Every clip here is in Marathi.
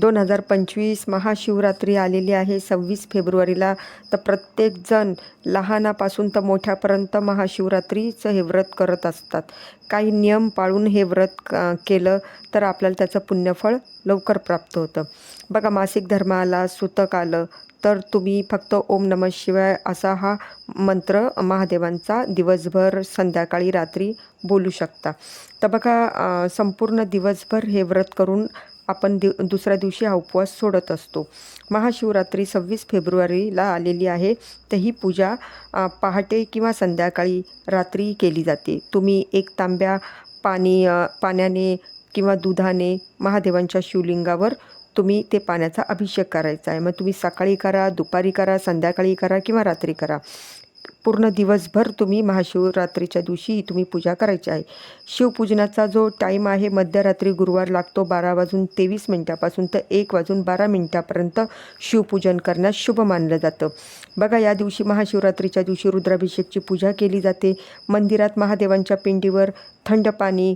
दोन हजार पंचवीस महाशिवरात्री आलेली आहे. सव्वीस फेब्रुवारीला तर प्रत्येकजण लहानापासून तर मोठ्यापर्यंत महाशिवरात्रीचं हे व्रत करत असतात. काही नियम पाळून हे व्रत क- केलं तर आपल्याला त्याचं पुण्यफळ लवकर प्राप्त होतं. बघा मासिक धर्म आला सुतक आलं तर तुम्ही फक्त ओम नम शिवाय असा हा मंत्र महादेवांचा दिवसभर संध्याकाळी रात्री बोलू शकता. तर बघा संपूर्ण दिवसभर हे व्रत करून आपण दिव दुसऱ्या दिवशी हा उपवास सोडत असतो. महाशिवरात्री सव्वीस फेब्रुवारीला आलेली आहे. तर ही पूजा पहाटे किंवा संध्याकाळी रात्री केली जाते. तुम्ही एक तांब्या पाणी पाण्याने किंवा दुधाने महादेवांच्या शिवलिंगावर तुम्ही ते पाण्याचा अभिषेक करायचा आहे. मग तुम्ही सकाळी करा दुपारी करा संध्याकाळी करा किंवा रात्री करा. पूर्ण दिवसभर तुम्ही महाशिवरात्रीच्या दिवशी तुम्ही पूजा करायची आहे. शिवपूजनाचा जो टाईम आहे मध्यरात्री गुरुवार लागतो बारा वाजून तेवीस मिनटापासून तर एक वाजून बारा मिनटापर्यंत शिवपूजन करण्यास शुभ मानलं जातं. बघा या दिवशी महाशिवरात्रीच्या दिवशी रुद्राभिषेकची पूजा केली जाते. मंदिरात महादेवांच्या पिंडीवर थंड पाणी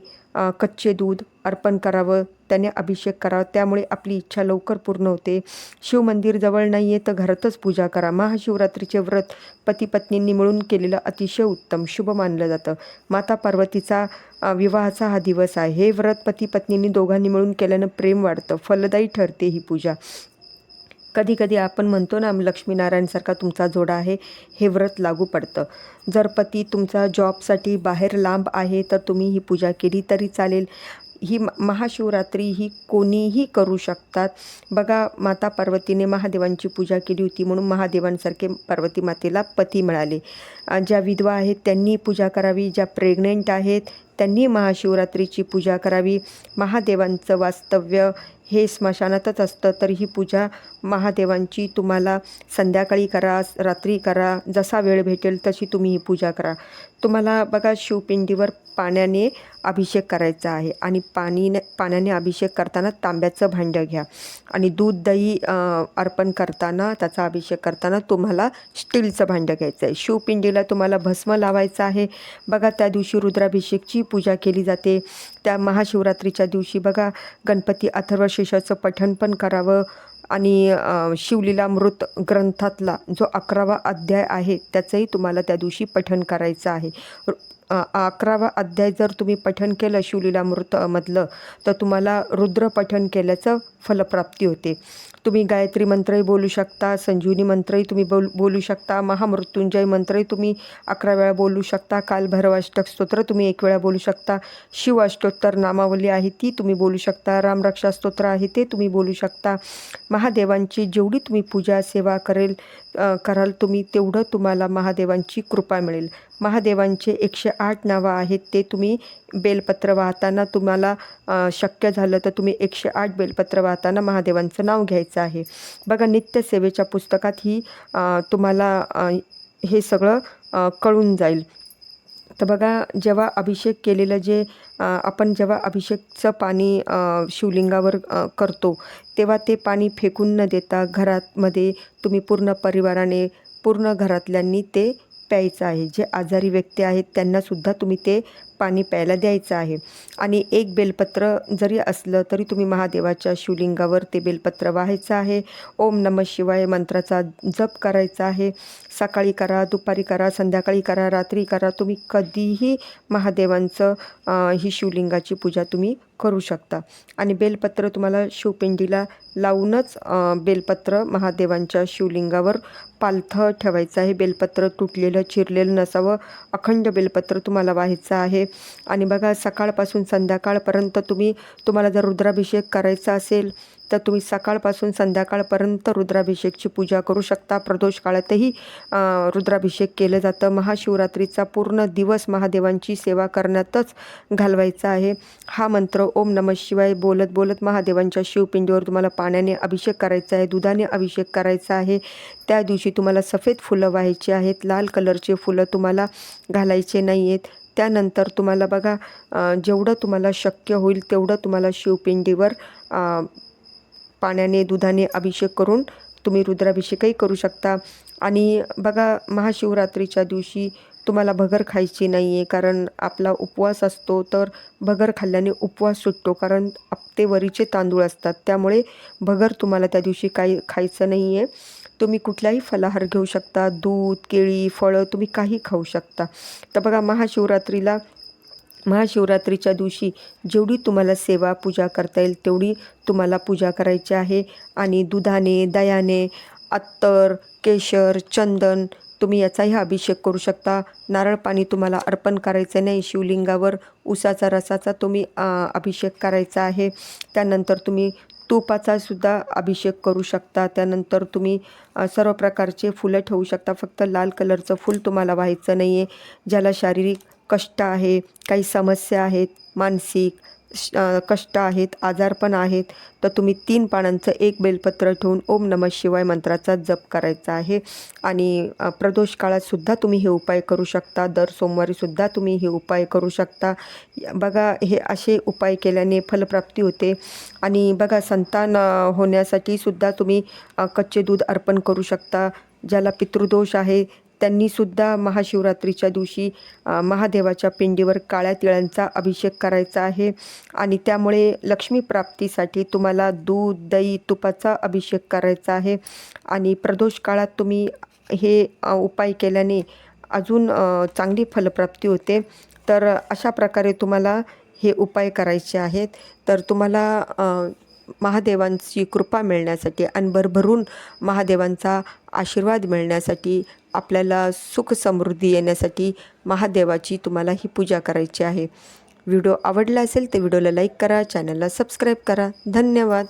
कच्चे दूध अर्पण करावं त्याने अभिषेक करावा त्यामुळे आपली इच्छा लवकर पूर्ण होते. शिवमंदिर जवळ नाही आहे तर घरातच पूजा करा. महाशिवरात्रीचे व्रत पती पत्नींनी मिळून केलेलं अतिशय उत्तम शुभ मानलं जातं. माता पार्वतीचा विवाहाचा हा दिवस आहे. हे व्रत पती पत्नींनी दोघांनी मिळून केल्यानं प्रेम वाढतं. फलदायी ठरते ही पूजा. कधी कधी आपण म्हणतो ना लक्ष्मीनारायणसारखा तुमचा जोडा आहे हे व्रत लागू पडतं. जर पती तुमचा जॉबसाठी बाहेर लांब आहे तर तुम्ही ही पूजा केली तरी चालेल. ही म- महाशिवरात्री ही कोणीही करू शकतात. बघा माता पार्वतीने महादेवांची पूजा केली होती म्हणून महादेवांसारखे पार्वती मातेला पती मिळाले. ज्या विधवा आहेत त्यांनी पूजा करावी ज्या प्रेग्नेंट आहेत त्यांनी महाशिवरात्रीची पूजा करावी. महादेवांचं वास्तव्य हे स्मशानातच असतं तर ही पूजा महादेवांची तुम्हाला संध्याकाळी करा रात्री करा जसा वेळ भेटेल तशी तुम्ही ही पूजा करा. तुम्हाला बघा शिवपिंडीवर पाण्याने अभिषेक करायचा आहे आणि पाणीने पाण्याने अभिषेक करताना तांब्याचं भांडं घ्या. आणि दूध दही अर्पण करताना त्याचा अभिषेक करताना तुम्हाला स्टीलचं भांडं घ्यायचं आहे. शिवपिंडीला तुम्हाला भस्म लावायचं आहे. बघा त्या दिवशी रुद्राभिषेकची पूजा केली जाते. त्या महाशिवरात्रीच्या दिवशी बघा गणपती अथर्वशीर्षाचं पठण पण करावं. आणि शिवलीलामृत ग्रंथातला जो अकरावा अध्याय आहे त्याचंही तुम्हाला त्या दिवशी पठण करायचं आहे. अकरावा अध्याय जर तुम्ही पठण केलं शिवलीलामृतमधलं तर तुम्हाला रुद्र पठण केल्याचं फलप्राप्ती होते. तुम्ही गायत्री मंत्रही बोलू शकता संजीवनी मंत्रही तुम्ही बोल बोलू शकता महामृत्युंजय मंत्रही तुम्ही अकरा वेळा बोलू शकता कालभैरवाष्टक स्तोत्र तुम्ही एक वेळा बोलू शकता शिव अष्टोत्तर नामावली आहे ती तुम्ही बोलू शकता रामरक्षा स्तोत्र आहे ते तुम्ही बोलू शकता महादेवांची जेवढी तुम्ही पूजा सेवा करेल कराल तुम्ही तेवढं तुम्हाला महादेवांची कृपा मिळेल. महादेवांचे एकशे आठ नावं आहेत ते तुम्ही बेलपत्र वाहताना तुम्हाला शक्य झालं तर तुम्ही एकशे आठ बेलपत्र वाहताना महादेवांचं नाव घ्यायचं आहे. बघा नित्यसेवेच्या पुस्तकात ही तुम्हाला हे सगळं कळून जाईल. तर बघा जेव्हा अभिषेक केलेलं जे आपण जेव्हा अभिषेकचं पाणी शिवलिंगावर करतो तेव्हा ते पाणी फेकून न देता घरामध्ये तुम्ही पूर्ण परिवाराने पूर्ण घरातल्यांनी ते प्यायचं आहे. जे आजारी व्यक्ती आहेत त्यांनासुद्धा तुम्ही ते पाणी प्यायला द्यायचं आहे. आणि एक बेलपत्र जरी असलं तरी तुम्ही महादेवाच्या शिवलिंगावर ते बेलपत्र वाहायचं आहे. ओम नम शिवाय मंत्राचा जप करायचा आहे. सकाळी करा दुपारी करा संध्याकाळी करा रात्री करा. तुम्ही कधीही महादेवांचं ही शिवलिंगाची पूजा तुम्ही करू शकता. आणि बेलपत्र तुम्हाला शिवपिंडीला लावूनच बेलपत्र महादेवांच्या शिवलिंगावर पालथं ठेवायचं आहे. बेलपत्र तुटलेलं चिरलेलं नसावं. अखंड बेलपत्र तुम्हाला व्हायचं आहे. आणि बघा सकाळपासून संध्याकाळपर्यंत तुम्ही तुम्हाला जर रुद्राभिषेक करायचा असेल तर तुम्ही सकाळपासून संध्याकाळपर्यंत रुद्राभिषेकची पूजा करू शकता. प्रदोष काळातही रुद्राभिषेक केलं जातं. महाशिवरात्रीचा पूर्ण दिवस महादेवांची सेवा करण्यातच घालवायचा आहे. हा मंत्र ओम नम शिवाय बोलत बोलत महादेवांच्या शिवपिंडीवर तुम्हाला पाण्याने अभिषेक करायचा आहे दुधाने अभिषेक करायचा आहे. त्या दिवशी तुम्हाला सफेद फुलं व्हायची आहेत. लाल कलरचे फुलं तुम्हाला घालायचे नाही आहेत त्यानंतर तुम्हाला बघा जेवढं तुम्हाला शक्य होईल तेवढं तुम्हाला शिवपिंडीवर पाण्याने दुधाने अभिषेक करून तुम्ही रुद्राभिषेकही करू शकता. आणि बघा महाशिवरात्रीच्या दिवशी तुम्हाला भगर खायची नाही आहे कारण आपला उपवास असतो तर भगर खाल्ल्याने उपवास सुटतो कारण आप- ते वरीचे तांदूळ असतात. त्यामुळे भगर तुम्हाला त्या दिवशी काही खायचं नाही आहे तुम्ही कुठलाही फलाहार घेऊ शकता दूध केळी फळं तुम्ही काही खाऊ शकता. तर बघा महाशिवरात्रीला महाशिवरात्रीच्या दिवशी जेवढी तुम्हाला सेवा पूजा करता येईल तेवढी तुम्हाला पूजा करायची आहे. आणि दुधाने दयाने अत्तर केशर चंदन तुम्ही याचाही अभिषेक करू शकता. नारळ पाणी तुम्हाला अर्पण करायचं नाही. शिवलिंगावर उसाचा रसाचा तुम्ही अभिषेक करायचा आहे. त्यानंतर तुम्ही तुपाचा सुद्धा अभिषेक करू शकता. त्यानंतर तुम्ही सर्व प्रकारचे फुलं ठेवू शकता. फक्त लाल कलरचं फूल तुम्हाला व्हायचं नाही आहे ज्याला शारीरिक कष्ट आहे काही समस्या आहेत मानसिक कष्ट आहेत आजारपण आहेत तर तुम्ही तीन पानांचं एक बेलपत्र ठेवून ओम नम शिवाय मंत्राचा जप करायचा आहे. आणि प्रदोष काळातसुद्धा तुम्ही हे उपाय करू शकता. दर सोमवारीसुद्धा तुम्ही हे उपाय करू शकता. बघा हे असे उपाय केल्याने फलप्राप्ती होते. आणि बघा संतान होण्यासाठीसुद्धा होण्यासाठी सुद्धा तुम्ही कच्चे दूध अर्पण करू शकता. ज्याला पितृदोष आहे त्यांनीसुद्धा महाशिवरात्रीच्या दिवशी महादेवाच्या पिंडीवर काळ्या तिळांचा अभिषेक करायचा आहे. आणि त्यामुळे लक्ष्मी प्राप्तीसाठी तुम्हाला दूध दही तुपाचा अभिषेक करायचा आहे. आणि प्रदोष काळात तुम्ही हे उपाय केल्याने अजून चांगली फलप्राप्ती होते. तर अशा प्रकारे तुम्हाला हे उपाय करायचे आहेत. तर तुम्हाला महादेवांची कृपा मिळण्यासाठी आणि भरभरून महादेवांचा आशीर्वाद मिळण्यासाठी आपल्याला सुख समृद्धी येण्यासाठी महादेवाची तुम्हाला ही पूजा करायची आहे. व्हिडिओ आवडला असेल तर व्हिडिओला लाईक करा चॅनलला सबस्क्राईब करा. धन्यवाद.